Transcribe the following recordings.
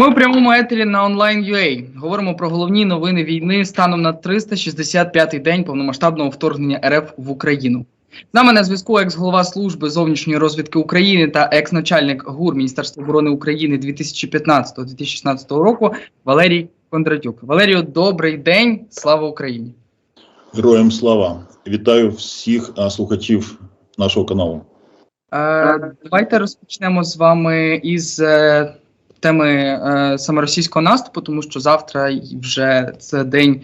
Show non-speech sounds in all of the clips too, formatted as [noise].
Ми в прямому етері на онлайн UA. Говоримо про головні новини війни станом на 365-й день повномасштабного вторгнення РФ в Україну. З нами на зв'язку екс-голова служби зовнішньої розвідки України та екс-начальник ГУР Міністерства оборони України 2015-2016 року Валерій Кондратюк. Валерію, добрий день, слава Україні! Героям слава! Вітаю всіх а, слухачів нашого каналу. Е, давайте розпочнемо з вами із е, теми е, саме російського наступу, тому що завтра вже це день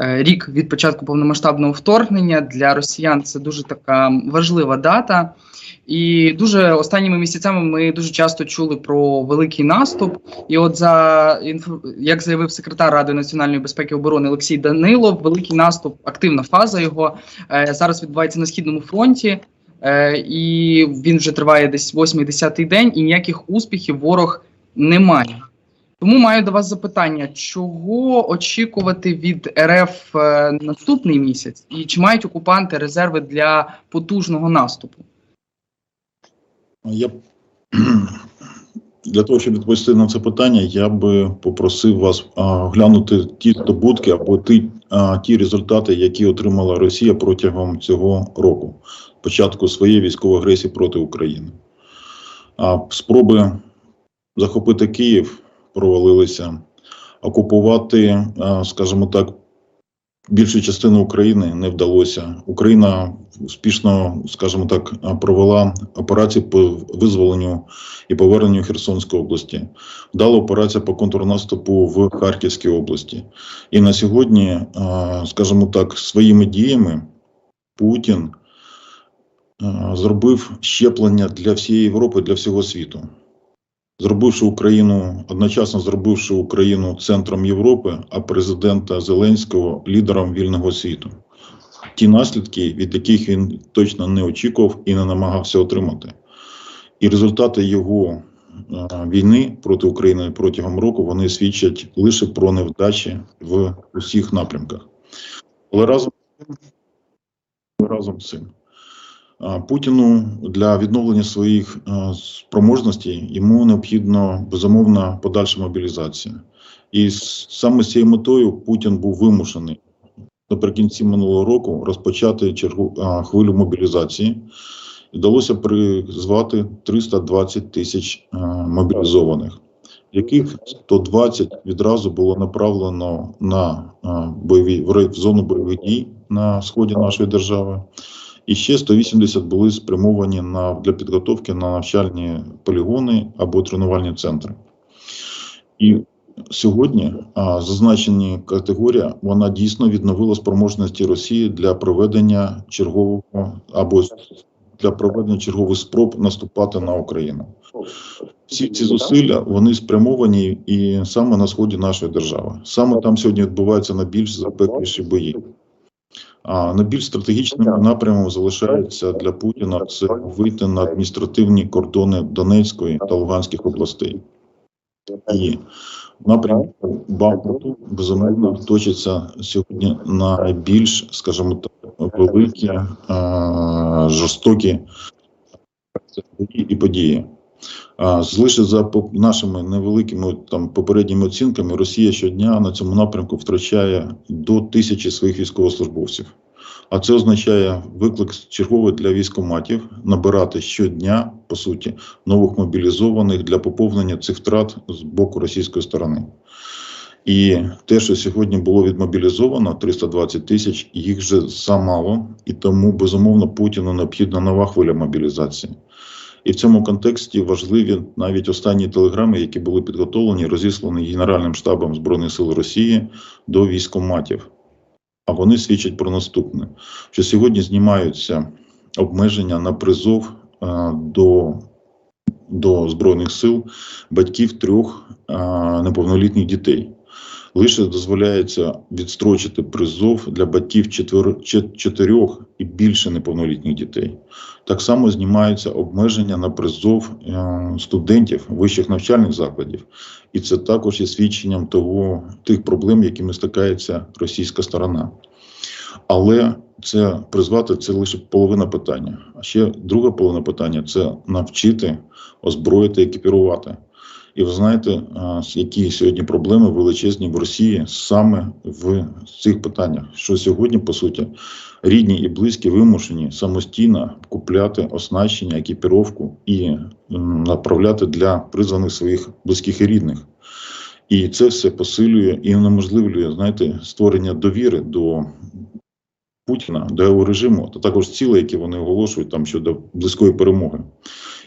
е, рік від початку повномасштабного вторгнення. Для росіян це дуже така важлива дата. І дуже останніми місяцями ми дуже часто чули про великий наступ. І от за як заявив секретар Ради національної безпеки і оборони Олексій Данилов, великий наступ, активна фаза його е, зараз відбувається на східному фронті. Е, і він вже триває десь 8-10 день, і ніяких успіхів ворог не має. Тому маю до вас запитання: чого очікувати від РФ е, наступний місяць, і чи мають окупанти резерви для потужного наступу? Я [clears throat] для того, щоб відповісти на це питання, я би попросив вас а, глянути ті здобутки або ті, а, ті результати, які отримала Росія протягом цього року, початку своєї військової агресії проти України. А, спроби захопити Київ провалилися, окупувати, а, скажімо так, більшу частину України не вдалося. Україна успішно, скажімо так, провела операції по визволенню і поверненню Херсонської області. Вдала операція по контрнаступу в Харківській області. І на сьогодні, скажімо так, своїми діями Путін зробив щеплення для всієї Європи, для всього світу. Зробивши Україну одночасно зробивши Україну центром Європи, а президента Зеленського лідером вільного світу, ті наслідки, від яких він точно не очікував і не намагався отримати, і результати його війни проти України протягом року вони свідчать лише про невдачі в усіх напрямках. Але разом разом з цим. Путіну для відновлення своїх спроможностей йому необхідно безумовна подальша мобілізація, і саме з цією метою Путін був вимушений наприкінці минулого року розпочати чергу хвилю мобілізації. Вдалося призвати 320 тисяч мобілізованих, яких 120 відразу було направлено на бойові в зону бойових дій на сході нашої держави. І ще 180 були спрямовані на для підготовки на навчальні полігони або тренувальні центри. І сьогодні а, зазначені категорія вона дійсно відновила спроможності Росії для проведення чергового або для проведення чергових спроб наступати на Україну. Всі ці зусилля вони спрямовані і саме на сході нашої держави. Саме там сьогодні відбуваються найбільш запекліші бої. А найбільш стратегічним напрямом залишається для Путіна це вийти на адміністративні кордони Донецької та Луганських областей. І напрямку Бахмуту безумовно точиться сьогодні найбільш, скажімо так, великі, жорстокі і події. Лише за нашими невеликими там попередніми оцінками, Росія щодня на цьому напрямку втрачає до тисячі своїх військовослужбовців. А це означає виклик черговий для військоматів набирати щодня, по суті, нових мобілізованих для поповнення цих втрат з боку російської сторони. І те, що сьогодні було відмобілізовано 320 тисяч, їх вже замало, і тому безумовно Путіну необхідна нова хвиля мобілізації. І в цьому контексті важливі навіть останні телеграми, які були підготовлені, розіслані Генеральним штабом Збройних сил Росії до військоматів. А вони свідчать про наступне: що сьогодні знімаються обмеження на призов а, до до Збройних сил батьків трьох а, неповнолітніх дітей. Лише дозволяється відстрочити призов для батьків чотирьох і більше неповнолітніх дітей. Так само знімаються обмеження на призов е, студентів вищих навчальних закладів, і це також є свідченням того тих проблем, якими стикається російська сторона. Але це призвати це лише половина питання. А ще друга половина питання це навчити, озброїти, екіпірувати. І ви знаєте, які сьогодні проблеми величезні в Росії саме в цих питаннях. Що сьогодні, по суті, рідні і близькі вимушені самостійно купляти оснащення, екіпіровку і направляти для призваних своїх близьких і рідних. І це все посилює і унеможливлює, знаєте, створення довіри до Путіна, до його режиму, та також цілей, які вони оголошують там щодо близької перемоги.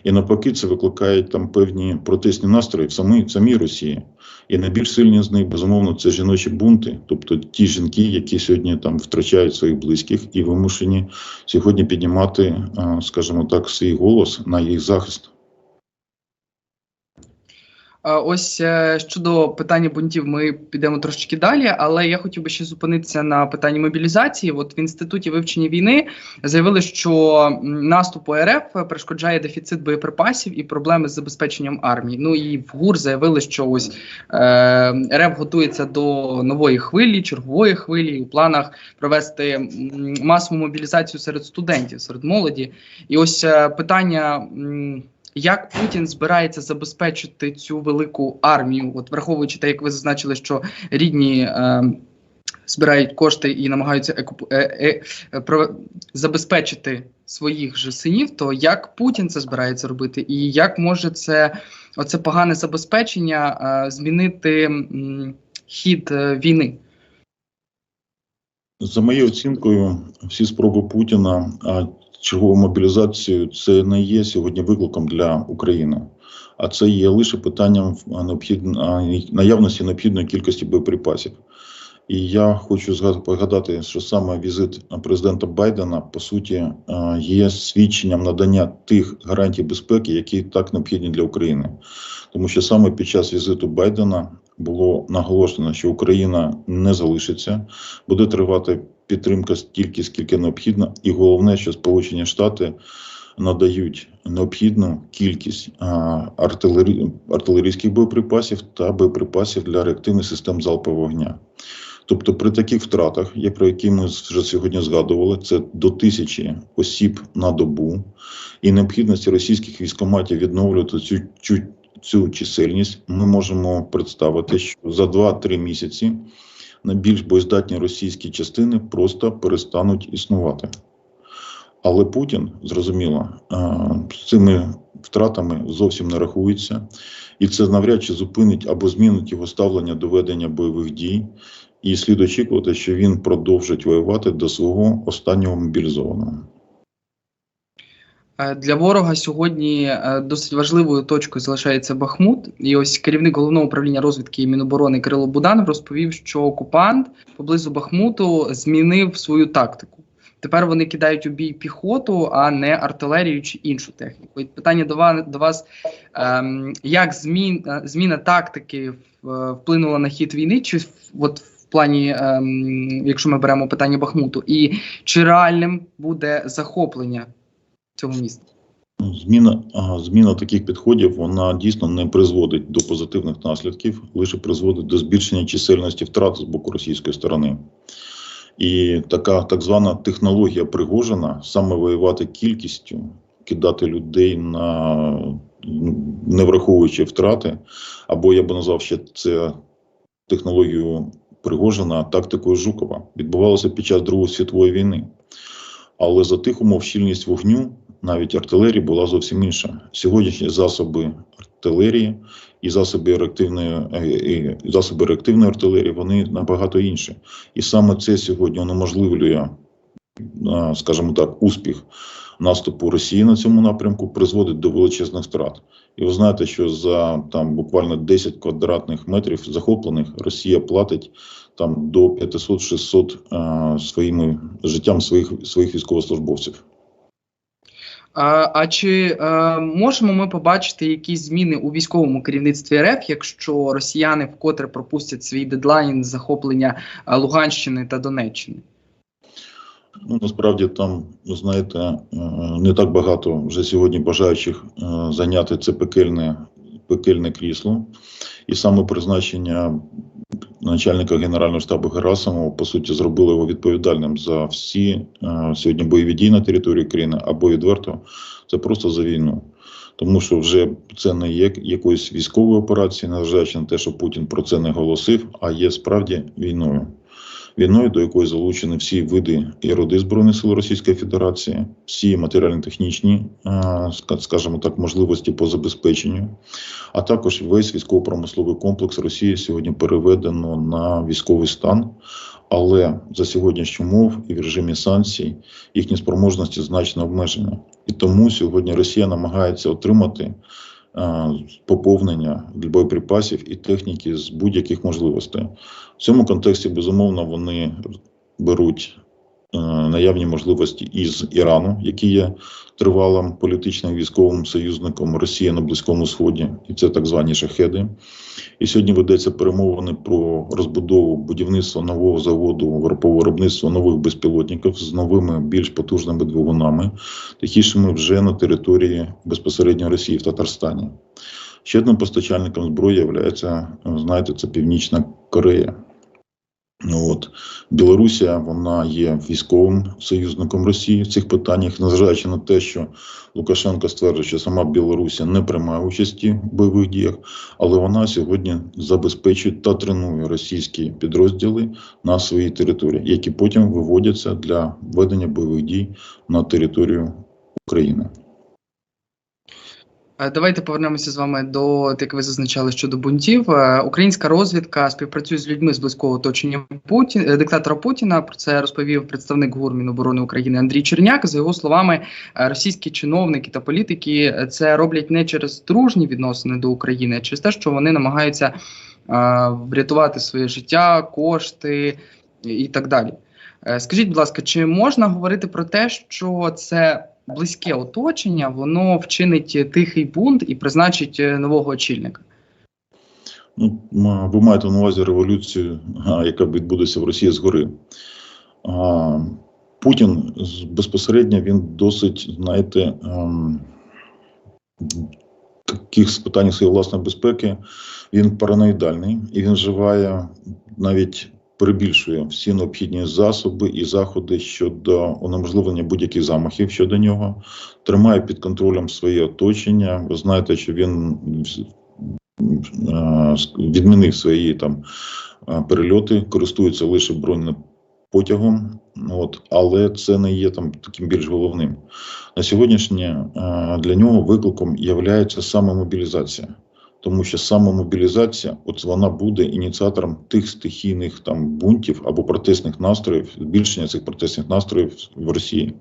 І навпаки, це викликає там певні протестні настрої в самій, самій Росії. І найбільш сильні з них, безумовно, це жіночі бунти, тобто ті жінки, які сьогодні там втрачають своїх близьких і вимушені сьогодні піднімати, скажімо так, свій голос на їх захист. Е, Ось е, щодо питання бунтів, ми підемо трошечки далі, але я хотів би ще зупинитися на питанні мобілізації. От в інституті вивчення війни заявили, що м, наступу РФ перешкоджає дефіцит боєприпасів і проблеми з забезпеченням армії. Ну і в ГУР заявили, що ось е, РФ готується до нової хвилі, чергової хвилі, у планах провести масову мобілізацію серед студентів, серед молоді. І ось питання. Як Путін збирається забезпечити цю велику армію, от враховуючи те, як ви зазначили, що рідні е, збирають кошти і намагаються екуп... е, е, про... забезпечити своїх же синів, то як Путін це збирається робити, і як може це оце погане забезпечення е, змінити м, хід е, війни? За моєю оцінкою, всі спроби Путіна чергову мобілізацію це не є сьогодні викликом для України, а це є лише питанням наявності необхідної кількості боєприпасів. І я хочу згад- погадати, що саме візит президента Байдена по суті є свідченням надання тих гарантій безпеки, які так необхідні для України. Тому що саме під час візиту Байдена було наголошено, що Україна не залишиться, буде тривати підтримка стільки, скільки необхідно, і головне, що Сполучені Штати надають необхідну кількість артилері... артилерійських боєприпасів та боєприпасів для реактивних систем залпового вогня. Тобто при таких втратах, як про які ми вже сьогодні згадували, це до тисячі осіб на добу, і необхідності російських військоматів відновлювати цю, цю, цю чисельність, ми можемо представити, що за 2-3 місяці найбільш боєздатні російські частини просто перестануть існувати. Але Путін, зрозуміло, з цими втратами зовсім не рахується, і це навряд чи зупинить або змінить його ставлення до ведення бойових дій. І слід очікувати, що він продовжить воювати до свого останнього мобілізованого. Е, Для ворога сьогодні е, досить важливою точкою залишається Бахмут. І ось керівник головного управління розвідки і Міноборони Кирило Буданов розповів, що окупант поблизу Бахмуту змінив свою тактику. Тепер вони кидають у бій піхоту, а не артилерію чи іншу техніку. І питання до вас, до вас ем, як змін, е, зміна тактики вплинула на хід війни, чи от в плані, ем, якщо ми беремо питання Бахмуту, і чи реальним буде захоплення цього міста? Ну, Зміна, зміна таких підходів вона дійсно не призводить до позитивних наслідків, лише призводить до збільшення чисельності втрат з боку російської сторони. І така так звана технологія Пригожина саме воювати кількістю, кидати людей на ну, не враховуючи втрати, або я би назвав ще це технологію Пригожина тактикою Жукова. Відбувалося під час Другої світової війни. Але за тих умов щільність вогню навіть артилерії була зовсім інша. Сьогоднішні засоби артилерії і засоби реактивної, е, і засоби реактивної артилерії вони набагато інші. І саме це сьогодні унеможливлює, а, скажімо так, успіх наступу Росії на цьому напрямку, призводить до величезних втрат. І ви знаєте, що за там буквально 10 квадратних метрів захоплених Росія платить там до 500-600 а, своїми життям своїх своїх військовослужбовців. А, а чи е, можемо ми побачити якісь зміни у військовому керівництві РФ, якщо росіяни вкотре пропустять свій дедлайн захоплення е, Луганщини та Донеччини? Ну, насправді там, ви знаєте, е, не так багато вже сьогодні бажаючих е, зайняти це пекельне, пекельне крісло. І саме призначення начальника Генерального штабу Герасимова, по суті, зробили його відповідальним за всі е, сьогодні бойові дії на території країни, або відверто, це просто за війну. Тому що вже це не є якоюсь військовою операцією, незважаючи на те, що Путін про це не голосив, а є справді війною війною, до якої залучені всі види і роди Збройних сил Російської Федерації, всі матеріально-технічні, е, скажімо так, можливості по забезпеченню, а також весь військово-промисловий комплекс Росії сьогодні переведено на військовий стан. Але за сьогоднішніх умов і в режимі санкцій їхні спроможності значно обмежені. І тому сьогодні Росія намагається отримати е, поповнення боєприпасів і техніки з будь-яких можливостей. В цьому контексті, безумовно, вони беруть е, наявні можливості із Ірану, який є тривалим політичним військовим союзником Росії на Близькому Сході, і це так звані шахеди. І сьогодні ведеться перемовини про розбудову будівництва нового заводу вир- по нових безпілотників з новими більш потужними двигунами, такішими вже на території безпосередньо Росії в Татарстані. Ще одним постачальником зброї є, знаєте, це Північна Корея. Ну, От Білорусія вона є військовим союзником Росії в цих питаннях, незважаючи на те, що Лукашенко стверджує, що сама Білорусія не приймає участі в бойових діях, але вона сьогодні забезпечує та тренує російські підрозділи на своїй території, які потім виводяться для ведення бойових дій на територію України. Е, Давайте повернемося з вами до, як ви зазначали, щодо бунтів. Е, Українська розвідка співпрацює з людьми з близького оточення Путін, е, диктатора Путіна. Про це розповів представник ГУР Міноборони України Андрій Черняк. За його словами, російські чиновники та політики це роблять не через дружні відносини до України, а через те, що вони намагаються врятувати своє життя, кошти і так далі. Скажіть, будь ласка, чи можна говорити про те, що це близьке оточення, воно вчинить тихий бунт і призначить е, нового очільника? Ну, ви маєте на увазі революцію, яка відбудеться в Росії згори. Путін безпосередньо він досить, знаєте, ем, таких питаннях своєї власної безпеки він параноїдальний і він вживає навіть перебільшує всі необхідні засоби і заходи щодо унеможливлення будь-яких замахів щодо нього, тримає під контролем своє оточення. Ви знаєте, що він е, відмінив свої там е, перельоти, користується лише бронепотягом, от, але це не є там таким більш головним. На сьогоднішнє е, для нього викликом є саме мобілізація. Тому що саме мобілізація, от вона буде ініціатором тих стихійних там бунтів або протестних настроїв, збільшення цих протестних настроїв в Росії.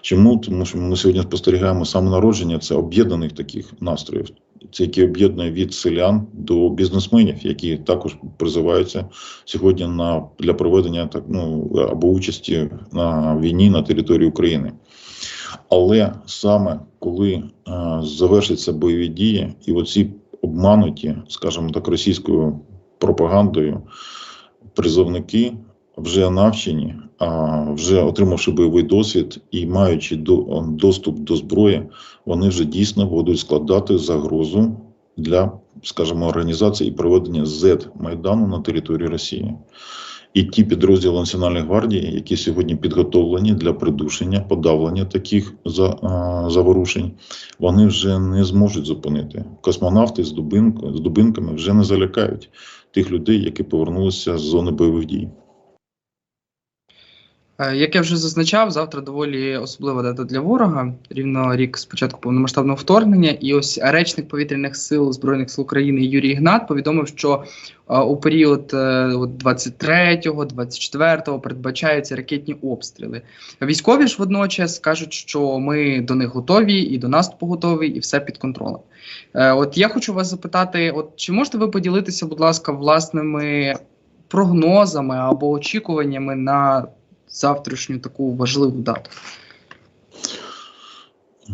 Чому? Тому що ми сьогодні спостерігаємо саме народження це об'єднаних таких настроїв, це які об'єднує від селян до бізнесменів, які також призиваються сьогодні на для проведення так ну або участі на війні на території України. Але саме коли е, завершаться бойові дії, і оці обмануті, скажімо так, російською пропагандою призовники вже навчені, а вже отримавши бойовий досвід і маючи до, доступ до зброї, вони вже дійсно будуть складати загрозу для, скажімо, організації і проведення Z майдану на території Росії. І ті підрозділи Національної гвардії, які сьогодні підготовлені для придушення, подавлення таких за, заворушень, вони вже не зможуть зупинити. Космонавти з дубинками вже не залякають тих людей, які повернулися з зони бойових дій. Е, Як я вже зазначав, завтра доволі особлива дата для ворога. Рівно рік з початку повномасштабного вторгнення. І ось речник повітряних сил збройних сил України Юрій Ігнат повідомив, що е, у період е, от 23-го, 24-го передбачаються ракетні обстріли. Військові ж водночас кажуть, що ми до них готові, і до наступу готові, і все під контролем. Е, От я хочу вас запитати: от чи можете ви поділитися, будь ласка, власними прогнозами або очікуваннями на завтрашню таку важливу дату?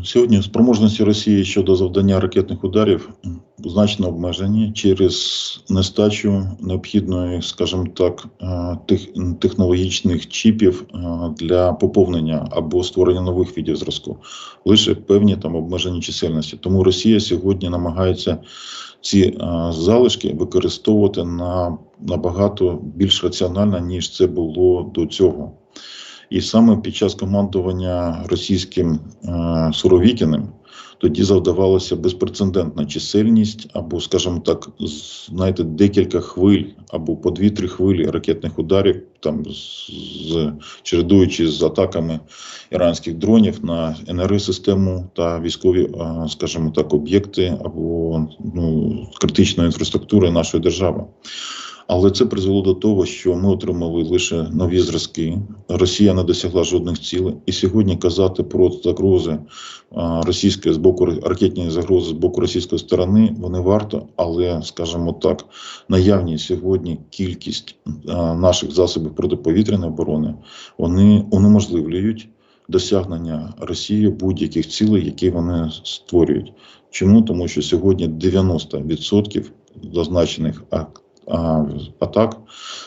Сьогодні спроможності Росії щодо завдання ракетних ударів значно обмежені через нестачу необхідної, скажімо так, е, тех, технологічних чіпів е, для поповнення або створення нових видів зв'язку. Лише певні там обмежені чисельності. Тому Росія сьогодні намагається ці е, залишки використовувати на набагато більш раціонально, ніж це було до цього. І саме під час командування російським е, Суровікіним тоді завдавалася безпрецедентна чисельність, або, скажімо так, знаєте, декілька хвиль або по дві-три хвилі ракетних ударів, там з, чередуючи з атаками іранських дронів на енергосистему та військові, е, скажімо так, об'єкти або ну, критичної інфраструктури нашої держави. Але це призвело до того, що ми отримали лише нові зразки. Росія не досягла жодних цілей. І сьогодні казати про загрози російської з боку ракетні загрози з боку російської сторони вони варто, але скажімо так, наявні сьогодні кількість наших засобів протиповітряної оборони вони унеможливлюють досягнення Росії будь-яких цілей, які вони створюють. Чому? Тому що сьогодні 90% зазначених ак- а, атак,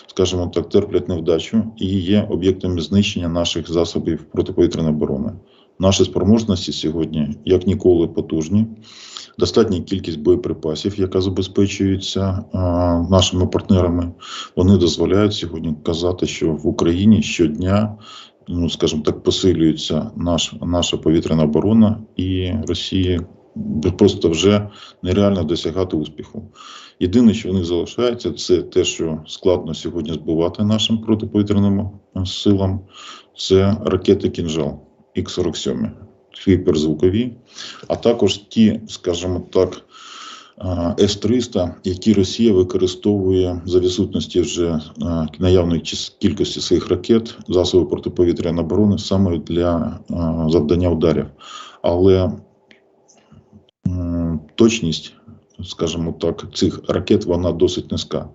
скажімо так, терплять невдачу і є об'єктами знищення наших засобів протиповітряної оборони. Наші спроможності сьогодні як ніколи потужні. Достатня кількість боєприпасів, яка забезпечується а, нашими партнерами, вони дозволяють сьогодні казати, що в Україні щодня, ну скажімо так, посилюється наш, наша повітряна оборона, і Росії просто вже нереально досягати успіху. Єдине, що в них залишається, це те, що складно сьогодні збивати нашим протиповітряним е, силам, це ракети кінжал Х-47, гіперзвукові, а також ті, скажімо так, е, С-300, які Росія використовує за відсутності вже е, наявної кількості своїх ракет, засобів протиповітряної оборони саме для завдання ударів. Але точність скажімо так, цих ракет вона досить низька.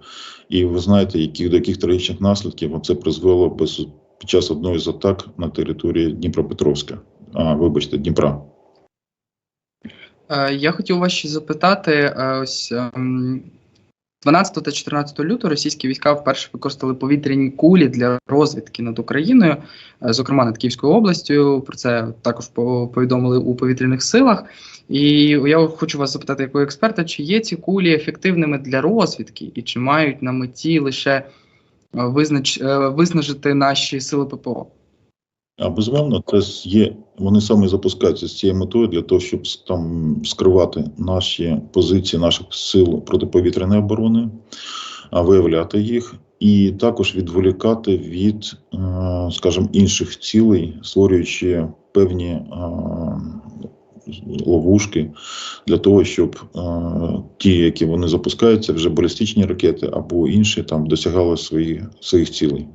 І ви знаєте, які, до яких трагічних наслідків це призвело без, під час одної з атак на території Дніпропетровська, а, вибачте, Дніпра. Е, Я хотів вас ще запитати: е, ось ем, 12 та 14 лютого російські війська вперше використали повітряні кулі для розвідки над Україною, е, зокрема над Київською областю. Про це також по- повідомили у повітряних силах. І я хочу вас запитати, як у експерта, чи є ці кулі ефективними для розвідки, і чи мають на меті лише е, визнач, е, виснажити наші сили ППО? А безумовно, це є. Вони саме запускаються з цією метою для того, щоб там скривати наші позиції наших сил протиповітряної оборони, а виявляти їх, і також відволікати від, е, скажімо, інших цілей, створюючи певні е, ловушки для того, щоб е, ті, які вони запускаються, вже балістичні ракети або інші, там досягали свої, своїх цілей.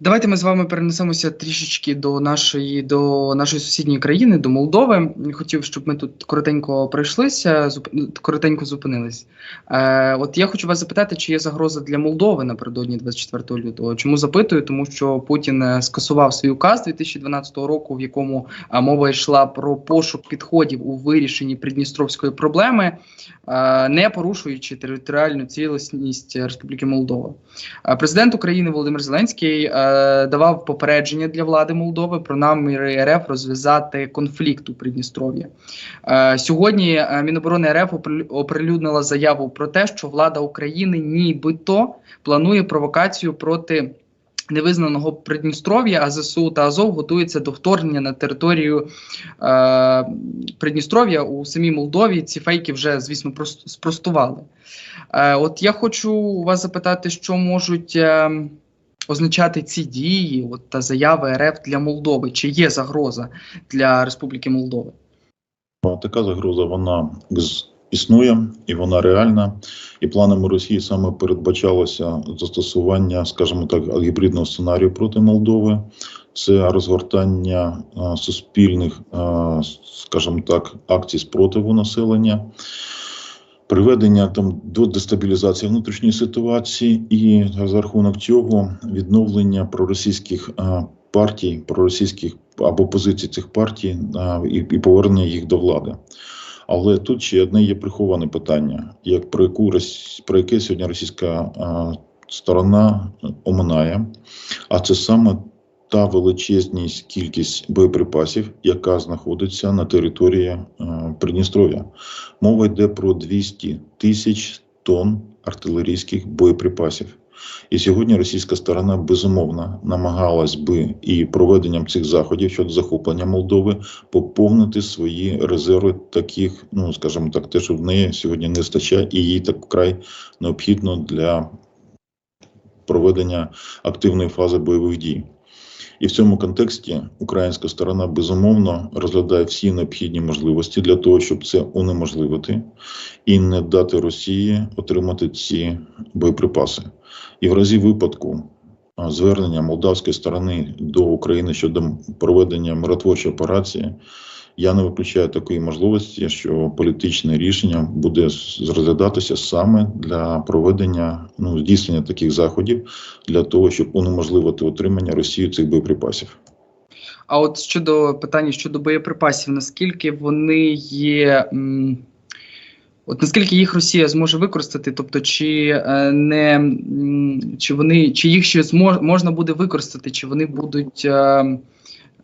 Давайте ми з вами перенесемося трішечки до нашої до нашої сусідньої країни, до Молдови. Хотів, щоб ми тут коротенько пройшлися, зуп... коротенько зупинились. Е, от я хочу вас запитати, чи є загроза для Молдови напередодні 24 лютого. Чому запитую? Тому що Путін е, скасував свій указ 2012 року, в якому мова йшла про пошук підходів у вирішенні придністровської проблеми, е, не порушуючи територіальну цілісність Республіки Молдова. Е, Президент України Володимир Зеленський е, давав попередження для влади Молдови про наміри РФ розв'язати конфлікт у Придністров'ї. Е, сьогодні е, Міноборони РФ оприлюднила заяву про те, що влада України нібито планує провокацію проти. Невизнаного Придністров'я, а ЗСУ та Азов готуються до вторгнення на територію е, Придністров'я у самій Молдові. Ці фейки вже, звісно, спростували. Е, от я хочу вас запитати, що можуть е, означати ці дії от, та заяви РФ для Молдови? Чи є загроза для Республіки Молдови? Така загроза вона існує і вона реальна. І планами Росії саме передбачалося застосування, скажімо так, гібридного сценарію проти Молдови. Це розгортання суспільних, скажімо так, акцій спротиву населення. Приведення там до дестабілізації внутрішньої ситуації, і за рахунок цього відновлення проросійських партій, проросійських або позиції цих партій і, і повернення їх до влади. Але тут ще одне є приховане питання, як про яку про яке сьогодні російська сторона оминає, а це саме та величезність кількість боєприпасів, яка знаходиться на території а, Придністров'я. Мова йде про 200 тисяч тонн артилерійських боєприпасів. І сьогодні російська сторона безумовно намагалась би і проведенням цих заходів щодо захоплення Молдови поповнити свої резерви таких, ну скажімо так, те, що в неї сьогодні не вистачає, і їй так вкрай необхідно для проведення активної фази бойових дій. І в цьому контексті українська сторона безумовно розглядає всі необхідні можливості для того, щоб це унеможливити і не дати Росії отримати ці боєприпаси. І в разі випадку звернення молдавської сторони до України щодо проведення миротворчої операції, я не виключаю такої можливості, що політичне рішення буде розглядатися саме для проведення ну, здійснення таких заходів для того, щоб унеможливити отримання Росією цих боєприпасів. А от щодо питання щодо боєприпасів, наскільки вони є. От наскільки їх Росія зможе використати, тобто чи е, не чи вони чи їх ще змож, можна буде використати, чи вони будуть е,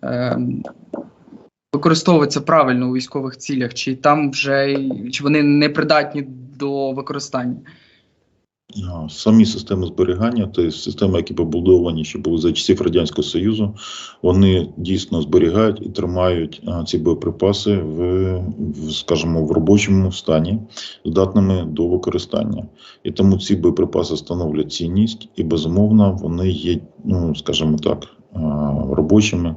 е, використовуватися правильно у військових цілях, чи там вже чи вони не придатні до використання? Самі системи зберігання, тобто системи, які побудовані, ще були за часів Радянського Союзу, вони дійсно зберігають і тримають ці боєприпаси в, скажімо, в робочому стані, здатними до використання. І тому ці боєприпаси становлять цінність, і безумовно вони є, ну скажімо так, робочими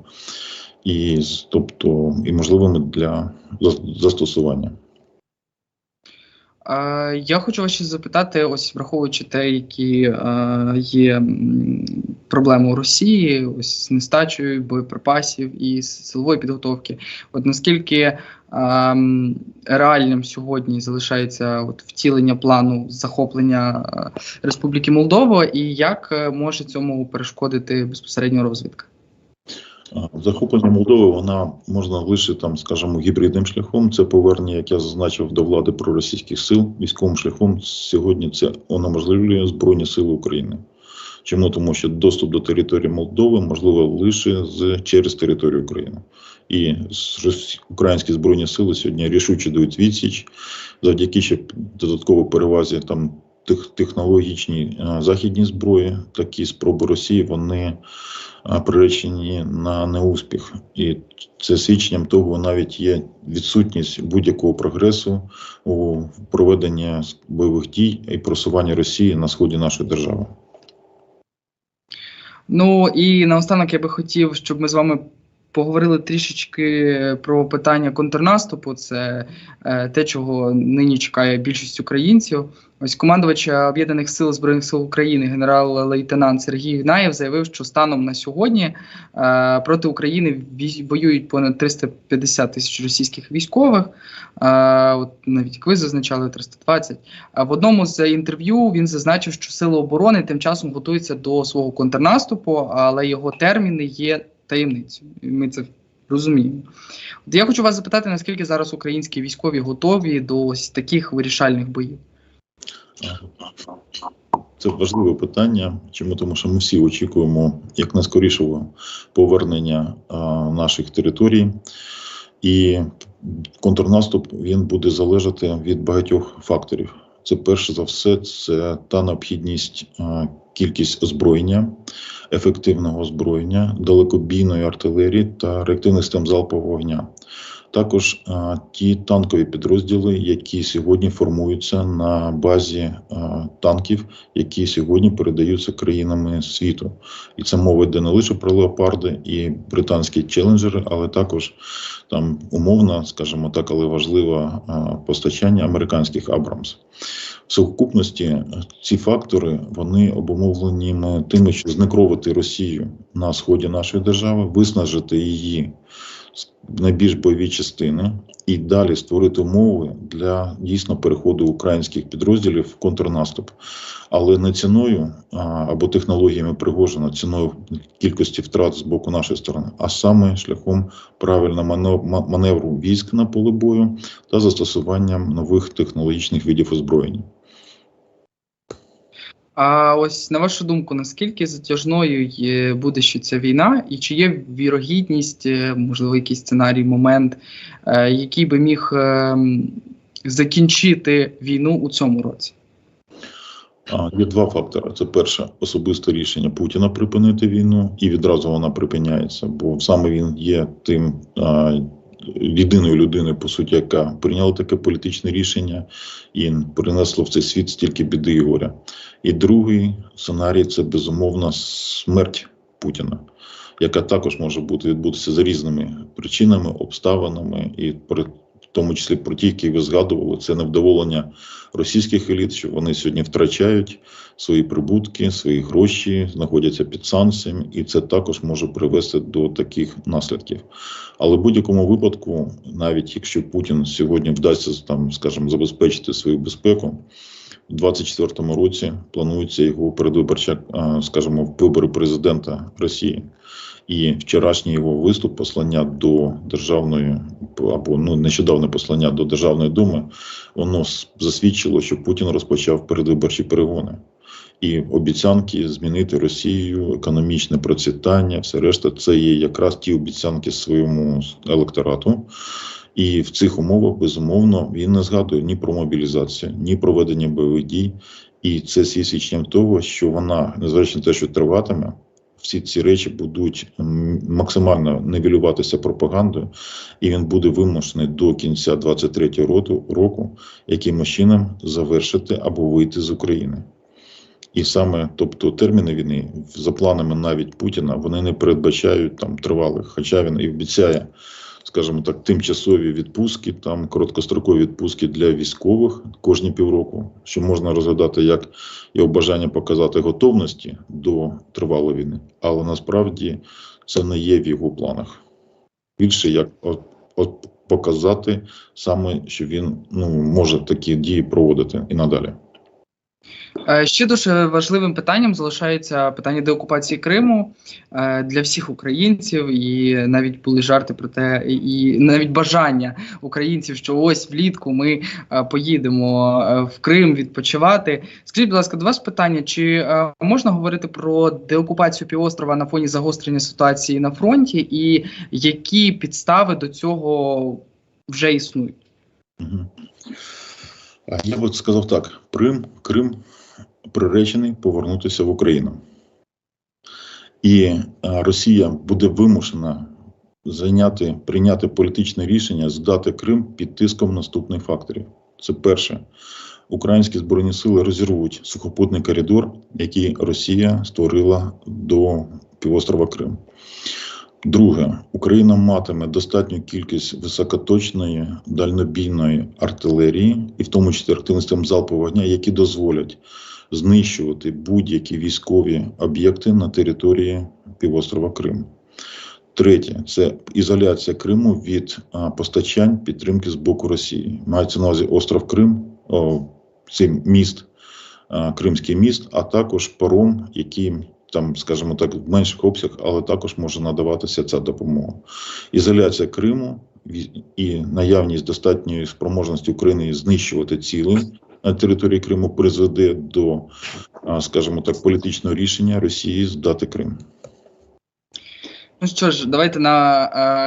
і тобто і можливими для застосування. Е, Я хочу вас ще запитати, ось враховуючи те, які е, є проблеми у Росії, ось з нестачею боєприпасів і силової підготовки. От наскільки ем, реальним сьогодні залишається от втілення плану захоплення е, Республіки Молдова, і як е, може цьому перешкодити безпосередньо розвідка? Захоплення Молдови вона можна лише там, скажімо, гібридним шляхом. Це повернення, як я зазначив, до влади проросійських сил. Військовим шляхом сьогодні це унеможливлює Збройні Сили України. Чому? Тому що доступ до території Молдови можливо лише з через територію України. І українські збройні сили сьогодні рішуче дають відсіч завдяки ще додатково перевазі там тех, технологічній а, зброї. Такі спроби Росії вони приречені на неуспіх. І це свідченням того навіть є відсутність будь-якого прогресу у проведенні бойових дій і просування Росії на сході нашої держави. Ну і наостанок я би хотів, щоб ми з вами поговорили трішечки про питання контрнаступу. Це е, те, чого нині чекає більшість українців. Ось командувач Об'єднаних сил збройних сил України, генерал-лейтенант Сергій Гнаєв, заявив, що станом на сьогодні е, проти України воюють понад 350 тисяч російських військових. Е, от навіть як ви зазначали 320. А в одному з інтерв'ю він зазначив, що сили оборони тим часом готуються до свого контрнаступу, але його терміни є таємницею. І Ми це розуміємо. От я хочу вас запитати, наскільки зараз українські військові готові до ось таких вирішальних боїв? Це важливе питання. Чому? Тому що ми всі очікуємо якнайскорішого повернення а, наших територій, і контрнаступ він буде залежати від багатьох факторів. Це перше за все, це та необхідність а, кількість озброєння, ефективного озброєння, далекобійної артилерії та реактивних систем залпового вогня. Також а, ті танкові підрозділи, які сьогодні формуються на базі а, танків, які сьогодні передаються країнами світу. І це мова йде не лише про леопарди і британські челенджери, але також там умовно, скажімо так, але важливе постачання американських Абрамс. В сукупності е, ці фактори вони обумовлені тими, що знекровити Росію на сході нашої держави, виснажити її найбільш бойові частини і далі створити умови для дійсно переходу українських підрозділів в контрнаступ, але не ціною або технологіями Пригожина, ціною кількості втрат з боку нашої сторони, а саме шляхом правильного мане- маневру військ на поле бою та застосуванням нових технологічних видів озброєння. А ось на вашу думку, наскільки затяжною є, буде ще ця війна, і чи є вірогідність, е, можливо, якийсь сценарій, момент, е, який би міг е, закінчити війну у цьому році? Є два фактори. Це перше особисте рішення Путіна припинити війну, і відразу вона припиняється, бо саме він є тим єдиною людиною, по суті, яка прийняла таке політичне рішення і принесла в цей світ стільки біди і горя. І другий сценарій це безумовна смерть Путіна, яка також може бути відбутися за різними причинами, обставинами, і тому числі про ті, які ви згадували, це невдоволення російських еліт, що вони сьогодні втрачають свої прибутки, свої гроші, знаходяться під санкціями, і це також може привести до таких наслідків. Але в будь-якому випадку, навіть якщо Путін сьогодні вдасться там, скажімо, забезпечити свою безпеку. У 2024 році планується його передвиборча, скажімо, вибори президента Росії. І вчорашній його виступ, послання до державної або ну нещодавне послання до Державної думи, воно засвідчило, що Путін розпочав передвиборчі перегони. І обіцянки змінити Росію, економічне процвітання, все решта, це є якраз ті обіцянки своєму електорату. І в цих умовах, безумовно, він не згадує ні про мобілізацію, ні про ведення бойових дій. І це свідченням того, що вона, незважаючи на те, що триватиме, всі ці речі будуть максимально нивелюватися пропагандою, і він буде вимушений до кінця 23-го року, року якимось чином завершити або вийти з України. І саме, тобто, терміни війни, за планами навіть Путіна, вони не передбачають там тривалих, хоча він і обіцяє, скажімо так, тимчасові відпустки, там короткострокові відпустки для військових кожні півроку, що можна розглядати як його бажання показати готовності до тривалої війни, але насправді це не є в його планах. Більше як от, от показати саме, що він ну, може такі дії проводити і надалі. Е, Ще дуже важливим питанням залишається питання деокупації Криму е, для всіх українців, і навіть були жарти про те, і навіть бажання українців, що ось влітку ми е, поїдемо в Крим відпочивати. Скажіть, будь ласка, до вас питання: чи можна говорити про деокупацію півострова на фоні загострення ситуації на фронті, і які підстави до цього вже існують? Я б сказав так: Крим, Крим приречений повернутися в Україну. І е, Росія буде вимушена зайняти, прийняти політичне рішення здати Крим під тиском наступних факторів. Це перше. Українські збройні сили розірвуть сухопутний коридор, який Росія створила до півострова Крим. Друге, Україна матиме достатню кількість високоточної дальнобійної артилерії, і в тому числі активностям залпового вогня, які дозволять знищувати будь-які військові об'єкти на території півострова Крим. Третє це ізоляція Криму від постачань підтримки з боку Росії. Мається на увазі остров Крим, о, цей міст, Кримський міст, а також паром, який там, скажімо так, в менших обсягах, але також може надаватися ця допомога. Ізоляція Криму і наявність достатньої спроможності України знищувати цілі на території Криму призведе до, скажімо так, політичного рішення Росії здати Крим. Ну що ж, давайте на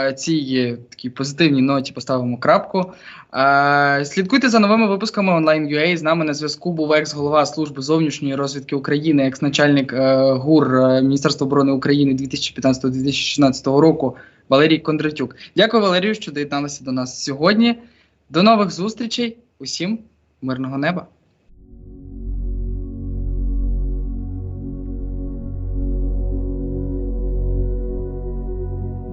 е, цій такій позитивній ноті поставимо крапку. Е, слідкуйте за новими випусками онлайн.ua. З нами на зв'язку був екс-голова служби зовнішньої розвідки України, екс-начальник е, ГУР е, Міністерства оборони України 2015-2016 року Валерій Кондратюк. Дякую, Валерію, що доєдналися до нас сьогодні. До нових зустрічей. Усім мирного неба.